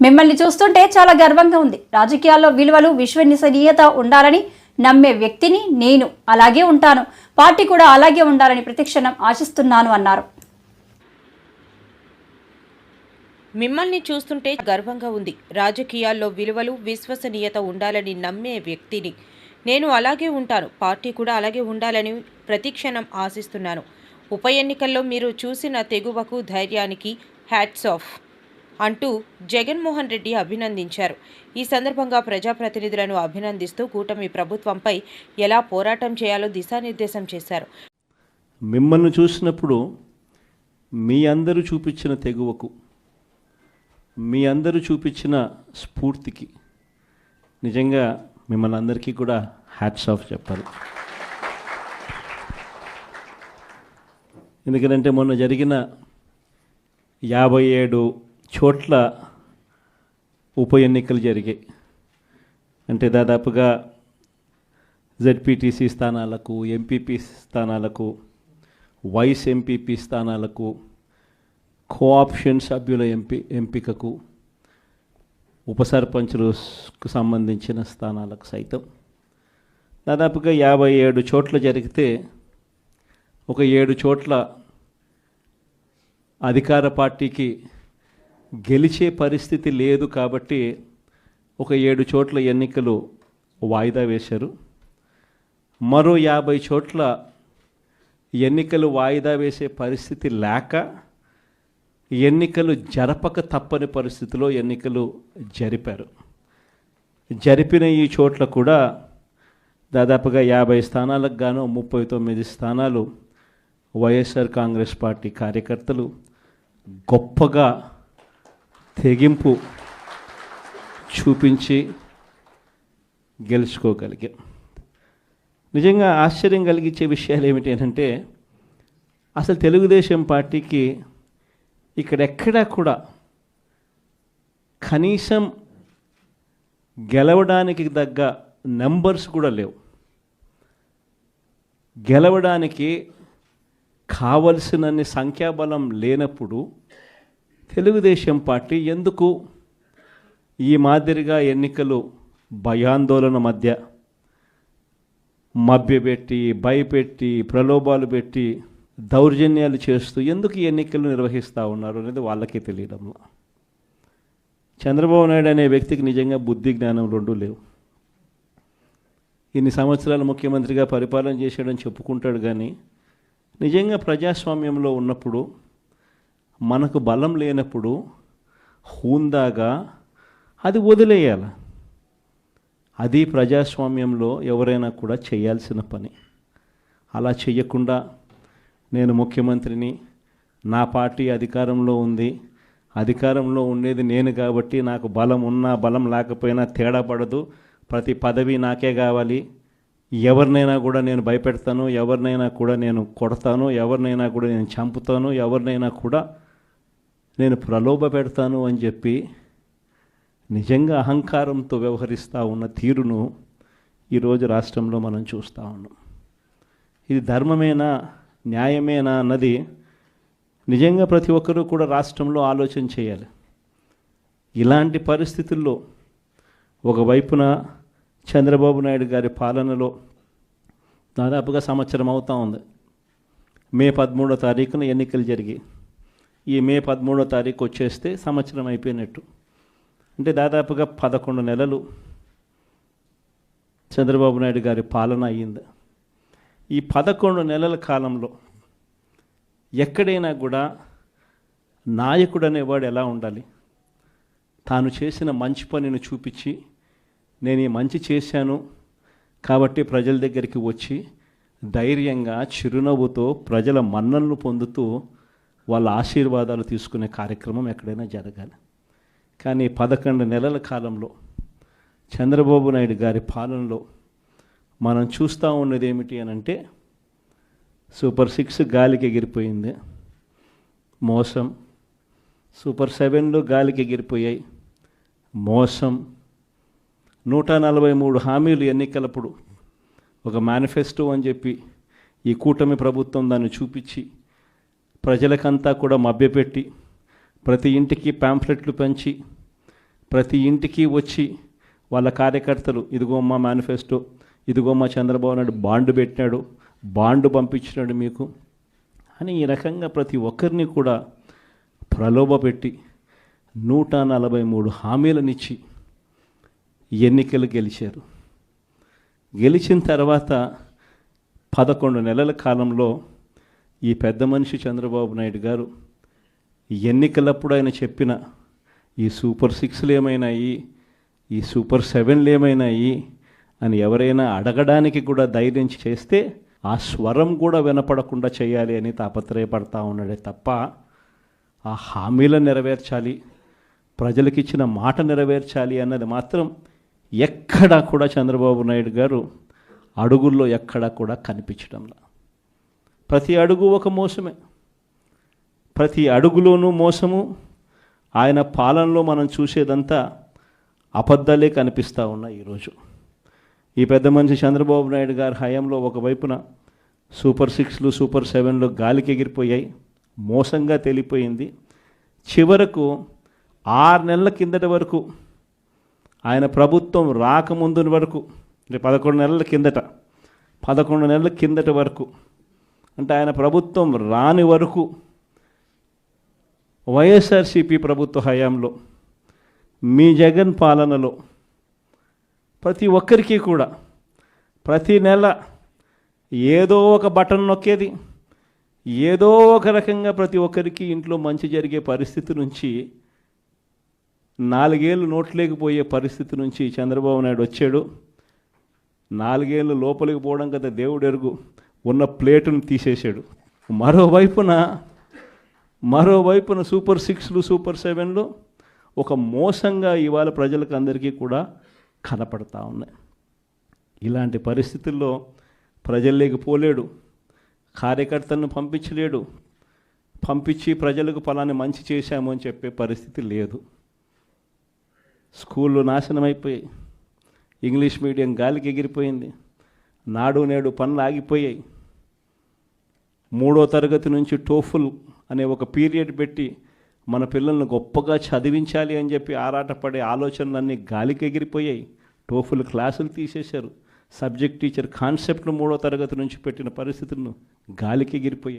మిమ్మల్ని చూస్తుంటే చాలా గర్వంగా ఉంది. రాజకీయాల్లో విలువలు విశ్వసనీయత ఉండాలని నమ్మే వ్యక్తిని నేను అలాగే ఉంటాను. పార్టీ కూడా అలాగే ఉండాలని ప్రతిక్షణం ఆశిస్తున్నాను అన్నారు. మిమ్మల్ని చూస్తుంటే గర్వంగా ఉంది. రాజకీయాల్లో విలువలు విశ్వసనీయత ఉండాలని నమ్మే వ్యక్తిని నేను అలాగే ఉంటాను. పార్టీ కూడా అలాగే ఉండాలని ప్రతిక్షణం ఆశిస్తున్నాను. ఉప ఎన్నికల్లో మీరు చూసిన తెగువకు ధైర్యానికి హ్యాట్స్ ఆఫ్. అంటూ జగన్మోహన్ రెడ్డి అభినందించారు. ఈ సందర్భంగా ప్రజాప్రతినిధులను అభినందిస్తూ కూటమి ప్రభుత్వంపై ఎలా పోరాటం చేయాలో దిశానిర్దేశం చేశారు. మిమ్మల్ని చూసినప్పుడు మీ అందరూ చూపించిన తెగువకు మీ అందరూ చూపించిన స్ఫూర్తికి నిజంగా మిమ్మల్ని అందరికీ కూడా హ్యాట్స్ ఆఫ్ చెప్పాలి. ఎందుకంటే మొన్న జరిగిన యాభై ఏడు చోట్ల ఉప ఎన్నికలు జరిగాయి. అంటే దాదాపుగా జెడ్పీటీసీ స్థానాలకు ఎంపీపీ స్థానాలకు వైస్ ఎంపీపీ స్థానాలకు కోఆప్షన్ సభ్యుల ఎంపీ ఎంపికకు ఉప సర్పంచులకు సంబంధించిన స్థానాలకు సైతం. దాదాపుగా యాభై ఏడు చోట్ల జరిగితే ఒక ఏడు చోట్ల అధికార పార్టీకి గెలిచే పరిస్థితి లేదు కాబట్టి ఒక ఏడు చోట్ల ఎన్నికలు వాయిదా వేశారు. మరో యాభై చోట్ల ఎన్నికలు వాయిదా వేసే పరిస్థితి లేక ఎన్నికలు జరపక తప్పని పరిస్థితిలో ఎన్నికలు జరిపారు. జరిపిన ఈ చోట్ల కూడా దాదాపుగా యాభై స్థానాలకు గాను ముప్పై తొమ్మిది స్థానాలు వైఎస్ఆర్ కాంగ్రెస్ పార్టీ కార్యకర్తలు గొప్పగా తెగింపు చూపించి గెలుచుకోగలిగా. నిజంగా ఆశ్చర్యం కలిగించే విషయాలు ఏమిటి అంటే అసలు తెలుగుదేశం పార్టీకి ఇక్కడెక్కడా కూడా కనీసం గెలవడానికి తగ్గ నెంబర్స్ కూడా లేవు. గెలవడానికి కావలసినన్ని సంఖ్యాబలం లేనప్పుడు తెలుగుదేశం పార్టీ ఎందుకు ఈ మాదిరిగా ఎన్నికలు భయాందోళన మధ్య మభ్యపెట్టి భయపెట్టి ప్రలోభాలు పెట్టి దౌర్జన్యాలు చేస్తూ ఎందుకు ఎన్నికలు నిర్వహిస్తూ ఉన్నారు అనేది వాళ్ళకే తెలియడంలో. చంద్రబాబు నాయుడు అనే వ్యక్తికి నిజంగా బుద్ధి జ్ఞానం రెండు లేవు. ఇన్ని సంవత్సరాలు ముఖ్యమంత్రిగా పరిపాలన చేశాడని చెప్పుకుంటాడు కానీ నిజంగా ప్రజాస్వామ్యంలో ఉన్నప్పుడు మనకు బలం లేనప్పుడు హూందాగా అది వదిలేయాలి. అది ప్రజాస్వామ్యంలో ఎవరైనా కూడా చేయాల్సిన పని. అలా చేయకుండా నేను ముఖ్యమంత్రిని నా పార్టీ అధికారంలో ఉంది. అధికారంలో ఉండేది నేను కాబట్టి నాకు బలం ఉన్నా బలం లేకపోయినా తేడా పడదు. ప్రతి పదవి నాకే కావాలి. ఎవరినైనా కూడా నేను భయపెడతాను. ఎవరినైనా కూడా నేను కొడతాను. ఎవరినైనా కూడా నేను చంపుతాను. ఎవరినైనా కూడా నేను ప్రలోభ పెడతాను అని చెప్పి నిజంగా అహంకారంతో వ్యవహరిస్తూ ఉన్న తీరును ఈరోజు రాష్ట్రంలో మనం చూస్తూ ఉన్నాం. ఇది ధర్మమేనా న్యాయమేనా అన్నది నిజంగా ప్రతి ఒక్కరూ కూడా రాష్ట్రంలో ఆలోచన చేయాలి. ఇలాంటి పరిస్థితుల్లో ఒకవైపున చంద్రబాబు నాయుడు గారి పాలనలో దాదాపుగా సంవత్సరం అవుతా ఉంది. మే పదమూడో తారీఖున ఎన్నికలు జరిగాయి. ఈ మే పదమూడో తారీఖు వచ్చేస్తే సంవత్సరం అయిపోయినట్టు. అంటే దాదాపుగా పదకొండు నెలలు చంద్రబాబు నాయుడు గారి పాలన అయ్యింది. ఈ పదకొండు నెలల కాలంలో ఎక్కడైనా కూడా నాయకుడు అనేవాడు ఎలా ఉండాలి? తాను చేసిన మంచి పనిని చూపించి నేను ఈ మంచి చేశాను కాబట్టి ప్రజల దగ్గరికి వచ్చి ధైర్యంగా చిరునవ్వుతో ప్రజల మన్ననలు పొందుతూ వాళ్ళ ఆశీర్వాదాలు తీసుకునే కార్యక్రమం ఎక్కడైనా జరగాలి. కానీ పదకొండు నెలల కాలంలో చంద్రబాబు నాయుడు గారి పాలనలో మనం చూస్తూ ఉన్నది ఏమిటి అని అంటే సూపర్ సిక్స్ గాలికి ఎగిరిపోయింది. మోసం. సూపర్ సెవెన్లు గాలికి ఎగిరిపోయాయి. మోసం. నూట నలభై మూడు హామీలు ఎన్నికలప్పుడు ఒక మేనిఫెస్టో అని చెప్పి ఈ కూటమి ప్రభుత్వం దాన్ని చూపించి ప్రజలకంతా కూడా మభ్యపెట్టి ప్రతి ఇంటికి ప్యాంఫ్లెట్లు పెంచి ప్రతి ఇంటికి వచ్చి వాళ్ళ కార్యకర్తలు ఇదిగో మా మేనిఫెస్టో ఇదిగో మా చంద్రబాబు నాయుడు బాండ్ పెట్టినాడు బాండ్ పంపించినాడు మీకు అని ఈ రకంగా ప్రతి ఒక్కరిని కూడా ప్రలోభపెట్టి నూట నలభై మూడు హామీలనిచ్చి ఎన్నికలు గెలిచారు. గెలిచిన తర్వాత పదకొండు నెలల కాలంలో ఈ పెద్ద మనిషి చంద్రబాబు నాయుడు గారు ఎన్నికలప్పుడు ఆయన చెప్పిన ఈ సూపర్ సిక్స్లు ఏమైనాయి ఈ సూపర్ సెవెన్లు ఏమైనాయి అని ఎవరైనా అడగడానికి కూడా ధైర్యం చేస్తే ఆ స్వరం కూడా వినపడకుండా చేయాలి అని తాపత్రయపడతా ఉన్నాడే తప్ప ఆ హామీలను నెరవేర్చాలి ప్రజలకు ఇచ్చిన మాట నెరవేర్చాలి అన్నది మాత్రం ఎక్కడా కూడా చంద్రబాబు నాయుడు గారు అడుగుల్లో ఎక్కడా కూడా కనిపించడంలా. ప్రతి అడుగు ఒక మోసమే. ప్రతి అడుగులోనూ మోసము. ఆయన పాలనలో మనం చూసేదంతా అబద్ధాలే కనిపిస్తూ ఉన్నాయి ఈరోజు. ఈ పెద్ద మనిషి చంద్రబాబు నాయుడు గారి హయాంలో ఒకవైపున సూపర్ సిక్స్లు సూపర్ సెవెన్లు గాలికి ఎగిరిపోయాయి. మోసంగా తేలిపోయింది. చివరకు ఆరు నెలల కిందటి వరకు ఆయన ప్రభుత్వం రాకముందు వరకు అంటే పదకొండు నెలల కిందట పదకొండు నెలల కిందట వరకు అంటే ఆయన ప్రభుత్వం రాని వరకు వైఎస్ఆర్సీపీ ప్రభుత్వ హయాంలో మీ జగన్ పాలనలో ప్రతి ఒక్కరికి కూడా ప్రతి నెల ఏదో ఒక బటన్ నొక్కేది ఏదో ఒక రకంగా ప్రతి ఒక్కరికి ఇంట్లో మంచి జరిగే పరిస్థితి నుంచి నాలుగేళ్ళు నోట్లేకపోయే పరిస్థితి నుంచి చంద్రబాబు నాయుడు వచ్చాడు. నాలుగేళ్ళు లోపలికి పోవడం కదా దేవుడు ఎరుగు. ఉన్న ప్లేటును తీసేశాడు. మరోవైపున మరోవైపున సూపర్ సిక్స్లు సూపర్ సెవెన్లు ఒక మోసంగా ఇవాళ ప్రజలకు అందరికీ కూడా కనపడతా ఉన్నాయి. ఇలాంటి పరిస్థితుల్లో ప్రజల్లోకి పోలేడు కార్యకర్తలను పంపించలేడు. పంపించి ప్రజలకు ఫలాన్ని మంచి చేశాము అని చెప్పే పరిస్థితి లేదు. స్కూళ్ళు నాశనం అయిపోయాయి. ఇంగ్లీష్ మీడియం గాలికి ఎగిరిపోయింది. నాడు నేడు పనులు ఆగిపోయాయి. మూడో తరగతి నుంచి టోఫుల్ అనే ఒక పీరియడ్ పెట్టి మన పిల్లల్ని గొప్పగా చదివించాలి అని చెప్పి ఆరాటపడే ఆలోచనలన్నీ గాలికి ఎగిరిపోయాయి. టోఫుల్ క్లాసులు తీసేశారు. సబ్జెక్ట్ టీచర్ కాన్సెప్ట్ను మూడో తరగతి నుంచి పెట్టిన పరిస్థితులను గాలికి ఎగిరిపోయాయి.